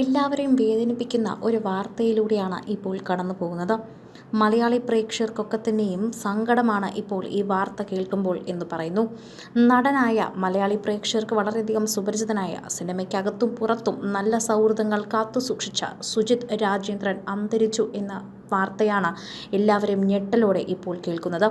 എല്ലാവരെയും വേദനിപ്പിക്കുന്ന ഒരു വാർത്തയിലൂടെയാണ് ഇപ്പോൾ കടന്നു പോകുന്നത്. മലയാളി പ്രേക്ഷകർക്കൊക്കെ തന്നെയും സങ്കടമാണ് ഇപ്പോൾ ഈ വാർത്ത കേൾക്കുമ്പോൾ എന്ന് പറയുന്നു. നടനായ മലയാളി പ്രേക്ഷകർക്ക് വളരെയധികം സുപരിചിതനായ സിനിമയ്ക്കകത്തും പുറത്തും നല്ല സൗഹൃദങ്ങൾ കാത്തു സൂക്ഷിച്ച സുജിത് രാജേന്ദ്രൻ അന്തരിച്ചു എന്ന വാർത്തയാണ് എല്ലാവരും ഞെട്ടലോടെ ഇപ്പോൾ കേൾക്കുന്നത്.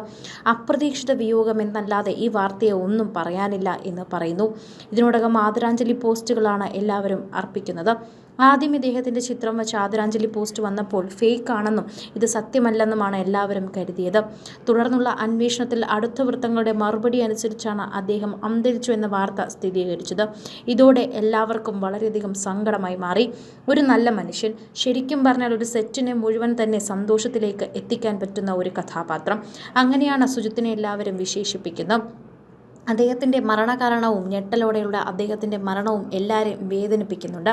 അപ്രതീക്ഷിത വിയോഗം എന്നല്ലാതെ ഈ വാർത്തയെ ഒന്നും പറയാനില്ല എന്ന് പറയുന്നു. ഇതിനോടകം ആദരാഞ്ജലി പോസ്റ്റുകളാണ് എല്ലാവരും അർപ്പിക്കുന്നത്. ആദ്യം ഇദ്ദേഹത്തിന്റെ ചിത്രം വെച്ച് ആദരാഞ്ജലി പോസ്റ്റ് വന്നപ്പോൾ ഫേക്ക് ആണെന്നും ഇത് സത്യമല്ലെന്നുമാണ് എല്ലാവരും കരുതിയത്. തുടർന്നുള്ള അന്വേഷണത്തിൽ അടുത്ത വൃത്തങ്ങളുടെ മറുപടി അനുസരിച്ചാണ് അദ്ദേഹം അന്തരിച്ചു എന്ന വാർത്ത സ്ഥിരീകരിച്ചത്. ഇതോടെ എല്ലാവർക്കും വളരെയധികം സങ്കടമായി മാറി. ഒരു നല്ല മനുഷ്യൻ ശരിക്കും പറഞ്ഞാൽ ഒരു സെറ്റിനെ മുഴുവൻ തന്നെ സന്തോഷത്തിലേക്ക് എത്തിക്കാൻ പറ്റുന്ന ഒരു കഥാപാത്രം. അങ്ങനെയാണ് സുജിത്തിനെ എല്ലാവരും വിശേഷിപ്പിക്കുന്നത്. അദ്ദേഹത്തിന്റെ മരണകാരണവും ഞെട്ടലോടെയുള്ള അദ്ദേഹത്തിന്റെ മരണവും എല്ലാവരെയും വേദനിപ്പിക്കുന്നുണ്ട്.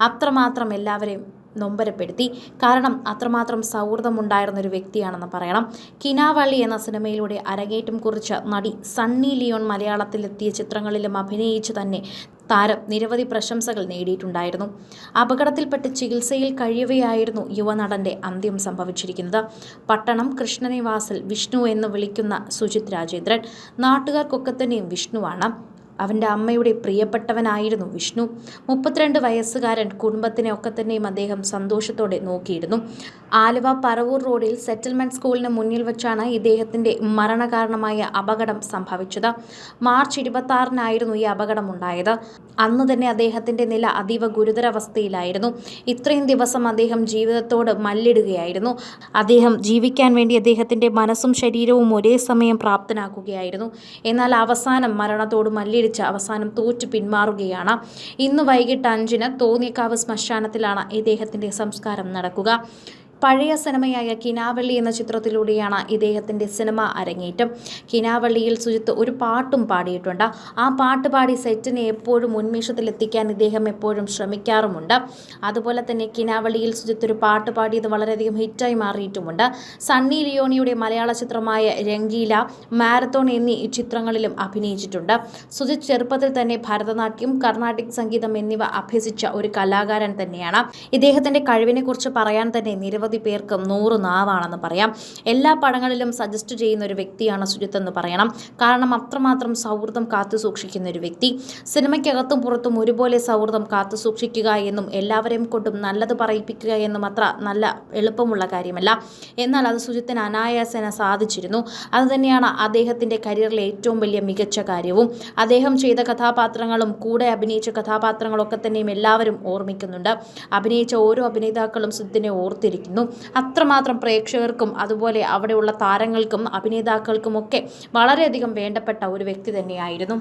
അത്രമാത്രം എല്ലാവരെയും നൊമ്പരപ്പെടുത്തി. കാരണം അത്രമാത്രം സൗഹൃദമുണ്ടായിരുന്ന ഒരു വ്യക്തിയാണെന്ന് പറയണം. കിനാവള്ളി എന്ന സിനിമയിലൂടെ അരങ്ങേറ്റം കുറിച്ച നടി സണ്ണി ലിയോൺ മലയാളത്തിലെത്തിയ ചിത്രങ്ങളിലും അഭിനയിച്ച് തന്നെ താരം നിരവധി പ്രശംസകൾ നേടിയിട്ടുണ്ടായിരുന്നു. അപകടത്തിൽപ്പെട്ട് ചികിത്സയിൽ കഴിയവെയായിരുന്നു യുവനടന്റെ അന്ത്യം സംഭവിച്ചിരിക്കുന്നത്. പട്ടണം കൃഷ്ണനിവാസിൽ വിഷ്ണു എന്ന് വിളിക്കുന്ന സുജിത് രാജേന്ദ്രൻ നാട്ടുകാർക്കൊക്കെ തന്നെയും വിഷ്ണുവാണ്. അവന്റെ അമ്മയുടെ പ്രിയപ്പെട്ടവനായിരുന്നു വിഷ്ണു. മുപ്പത്തിരണ്ട് വയസ്സുകാരൻ കുടുംബത്തിനെ ഒക്കെ തന്നെയും അദ്ദേഹം സന്തോഷത്തോടെ നോക്കിയിരുന്നു. ആലുവ പറവൂർ റോഡിൽ സെറ്റിൽമെന്റ് സ്കൂളിന് മുന്നിൽ വെച്ചാണ് ഇദ്ദേഹത്തിന്റെ മരണകാരണമായ അപകടം സംഭവിച്ചത്. മാർച്ച് ഇരുപത്തി ആറിനായിരുന്നു ഈ അപകടം അപകടമുണ്ടായത്. അന്ന് തന്നെ അദ്ദേഹത്തിന്റെ നില അതീവ ഗുരുതരാവസ്ഥയിലായിരുന്നു ഇത്രയും ദിവസം അദ്ദേഹം ജീവിതത്തോട് മല്ലിടുകയായിരുന്നു. അദ്ദേഹം ജീവിക്കാൻ വേണ്ടി അദ്ദേഹത്തിന്റെ മനസ്സും ശരീരവും ഒരേ സമയം പ്രാപ്തനാക്കുകയായിരുന്നു. എന്നാൽ അവസാനം മരണത്തോട് മല്ലിടിച്ച് അവസാനം തോറ്റു പിന്മാറുകയാണ്. ഇന്ന് വൈകിട്ട് അഞ്ചിന് തോന്നിക്കാവ് ശ്മശാനത്തിലാണ് ഇദ്ദേഹത്തിന്റെ സംസ്കാരം നടക്കുക. പഴയ സിനിമയായ കിനാവള്ളി എന്ന ചിത്രത്തിലൂടെയാണ് ഇദ്ദേഹത്തിന്റെ സിനിമ അരങ്ങേറ്റം. കിനാവള്ളിയിൽ സുജിത്ത് ഒരു പാട്ടും പാടിയിട്ടുണ്ട്. ആ പാട്ട് പാടി സെറ്റിനെ എപ്പോഴും ഉന്മേഷത്തിലെത്തിക്കാൻ ഇദ്ദേഹം എപ്പോഴും ശ്രമിക്കാറുമുണ്ട്. അതുപോലെ തന്നെ കിനാവള്ളിയിൽ സുജിത്ത് ഒരു പാട്ട് പാടിയത് വളരെയധികം ഹിറ്റായി മാറിയിട്ടുമുണ്ട്. സണ്ണി ലിയോണിയുടെ മലയാള ചിത്രമായ രംഗീല മാരത്തോൺ എന്നീ ചിത്രങ്ങളിലും അഭിനയിച്ചിട്ടുണ്ട്. സുജിത് ചെറുപ്പത്തിൽ തന്നെ ഭരതനാട്യം കർണാട്ടിക് സംഗീതം എന്നിവ അഭ്യസിച്ച ഒരു കലാകാരൻ തന്നെയാണ്. ഇദ്ദേഹത്തിന്റെ കഴിവിനെക്കുറിച്ച് പറയാൻ തന്നെ നിരവധി നിരവധി പേർക്കും നൂറ് നാവാണെന്ന് പറയാം. എല്ലാ പടങ്ങളിലും സജസ്റ്റ് ചെയ്യുന്ന ഒരു വ്യക്തിയാണ് സുജിത്ത് എന്ന് പറയണം. കാരണം അത്രമാത്രം സൗഹൃദം കാത്തു സൂക്ഷിക്കുന്ന ഒരു വ്യക്തി. സിനിമയ്ക്കകത്തും പുറത്തും ഒരുപോലെ സൗഹൃദം കാത്തു സൂക്ഷിക്കുക എന്നും എല്ലാവരെയും കൊണ്ടും നല്ലത് പറയിപ്പിക്കുക എന്നും അത്ര നല്ല എളുപ്പമുള്ള കാര്യമല്ല. എന്നാൽ അത് സുജിത്തിന് അനായാസേന സാധിച്ചിരുന്നു. അതുതന്നെയാണ് അദ്ദേഹത്തിന്റെ കരിയറിലെ ഏറ്റവും വലിയ മികച്ച കാര്യവും. അദ്ദേഹം ചെയ്ത കഥാപാത്രങ്ങളും കൂടെ അഭിനയിച്ച കഥാപാത്രങ്ങളൊക്കെ തന്നെയും എല്ലാവരും ഓർമ്മിക്കുന്നുണ്ട്. അഭിനയിച്ച ഓരോ അഭിനേതാക്കളും സുജിത്തിനെ ഓർത്തിരിക്കുന്നു. ഉണ്ടായിരുന്നു അത്രമാത്രം പ്രേക്ഷകർക്കും അതുപോലെ അവിടെയുള്ള താരങ്ങൾക്കും അഭിനേതാക്കൾക്കും അഭിനേതാക്കൾക്കുമൊക്കെ വളരെയധികം വേണ്ടപ്പെട്ട ഒരു വ്യക്തി തന്നെയായിരുന്നു.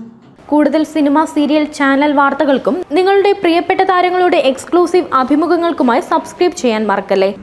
കൂടുതൽ സിനിമ സീരിയൽ ചാനൽ വാർത്തകൾക്കും നിങ്ങളുടെ പ്രിയപ്പെട്ട താരങ്ങളുടെ എക്സ്ക്ലൂസീവ് അഭിമുഖങ്ങൾക്കുമായി സബ്സ്ക്രൈബ് ചെയ്യാൻ മറക്കല്ലേ?